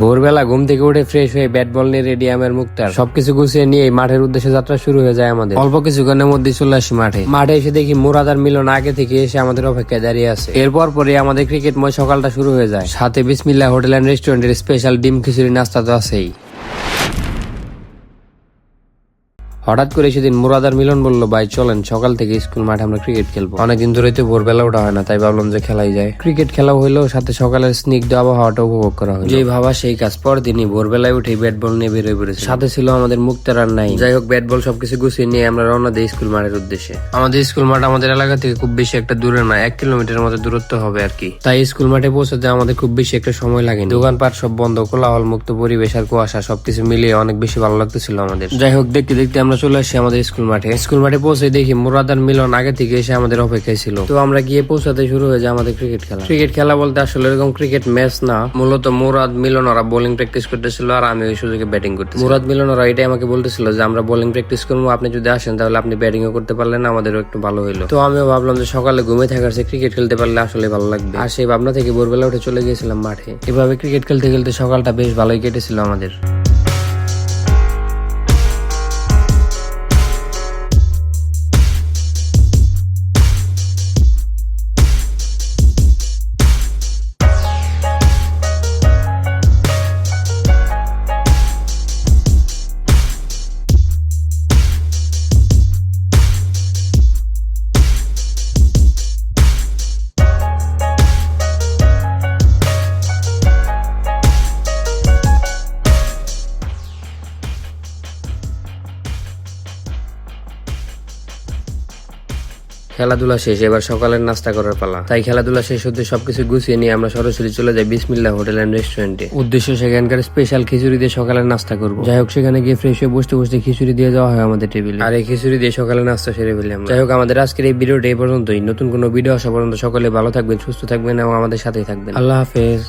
ভোরবেলা ঘুম থেকে উঠে ফ্রেশ হয়ে ব্যাট বল নিয়ে রেডি আমের মুক্তার। সবকিছু গুছিয়ে নিয়ে মাঠের উদ্দেশ্যে যাত্রা শুরু হয়ে যায় আমাদের। অল্প কিছুক্ষণের মধ্যে চলে আসি মাঠে। মাঠে এসে দেখি মুরাদার মিলন আগে থেকে এসে আমাদের অপেক্ষায় দাঁড়িয়ে আছে। এরপর পরে আমাদের ক্রিকেটময় সকালটা শুরু হয়ে যায়। সাথে বিসমিল্লা হোটেল অ্যান্ড রেস্টুরেন্টের স্পেশাল ডিম খিচুড়ি নাস্তা তো আছেই। হঠাৎ করে সেদিন মুরাদ আর মিলন বলল ভাই চলেন সকাল থেকে স্কুল মাঠে আমরা ক্রিকেট খেলব। অনেকদিন ধরেই তো ভোরবেলা ওঠা হয় না তাই ভাবলাম যে খেলাই যায়। ক্রিকেট খেলা হইলেও সাথে সকালের স্নিগ্ধ আবহাওয়াটা উপভোগ করা হয় যেই ভাবা সেই কাজ। পর দিনই ভোরবেলায় উঠে ব্যাট বল নিয়ে বেরোয় পড়েছে সাথে ছিল আমাদের মুক্তার আর নাই যাই হোক ব্যাট বল সবকিছু গুছিয়ে নিয়ে আমরা রওনা দিই স্কুল মাঠের উদ্দেশ্যে। আমাদের স্কুল মাঠ আমাদের এলাকা থেকে খুব বেশি একটা দূরে না এক কিলোমিটার মতো দূরত্ব হবে আর কি। তাই স্কুল মাঠে পৌঁছাতে আমাদের খুব বেশি একটা সময় লাগে দোকানপাট সব বন্ধ কোলাহল মুক্ত পরিবেশ আর কুয়াশা সবকিছু মিলিয়ে অনেক বেশি ভালো লাগতেছিল আমাদের। যাই হোক দেখতে দেখতে আমরা চলে আসি আমাদের স্কুল মাঠে। স্কুল মাঠে পৌঁছে দেখি মুরাদ আর মিলন আগে থেকে এসে আমাদের অপেক্ষায় ছিল। তো আমরা গিয়ে পৌঁছাতে শুরু হয়ে যায় আমাদের ক্রিকেট খেলা। ক্রিকেট খেলা বলতে আসলে এরকম ক্রিকেট ম্যাচ না। মূলত মুরাদ মিলন ওরা বোলিং প্র্যাকটিস করতেছিল আর আমি ওই সুযোগে ব্যাটিং করতে মুরাদ মিলন ওরা এটাই আমাকে বলতেছিল যে আমরা বোলিং প্র্যাকটিস করব, আপনি যদি আসেন তাহলে আপনি ব্যাটিং করতে পারলেন, আমাদেরও একটু ভালো হইল। তো আমিও ভাবলাম যে সকালে ঘুমে থাকার চেয়ে ক্রিকেট খেলতে পারলে আসলে ভালো লাগবে। আর সেই ভাবনা থেকে ভোরবেলা উঠে চলে গিয়েছিলাম মাঠে। এভাবে ক্রিকেট খেলতে খেলতে সকালটা বেশ ভালোই কেটেছিল আমাদের। খেলাধুলা শেষ, এবার সকালের নাস্তা করার পালা। তাই খেলাধুলা শেষ হতে সবকিছু গুছিয়ে নিয়ে আমরা সরাসরি চলে যাই বিসমিল্লা হোটেল অ্যান্ড রেস্টুরেন্টে। উদ্দেশ্য সেখানকার স্পেশাল খিচুড়ি দিয়ে সকালের নাস্তা করব। যাই হোক, সেখানে গিয়ে ফ্রেশ হয়ে বসতে বসতে খিচুড়ি দিয়ে যাওয়া হয় আমাদের টেবিলে আর এই খিচুড়ি দিয়ে সকালে নাস্তা সেরে ফেলি আমরা। যাই হোক, আমাদের আজকের এই ভিডিওটা এই পর্যন্তই। নতুন কোনো ভিডিও আসা পর্যন্ত সকলে ভালো থাকবেন, সুস্থ থাকবেন এবং আমাদের সাথেই থাকবেন। আল্লাহ হাফেজ।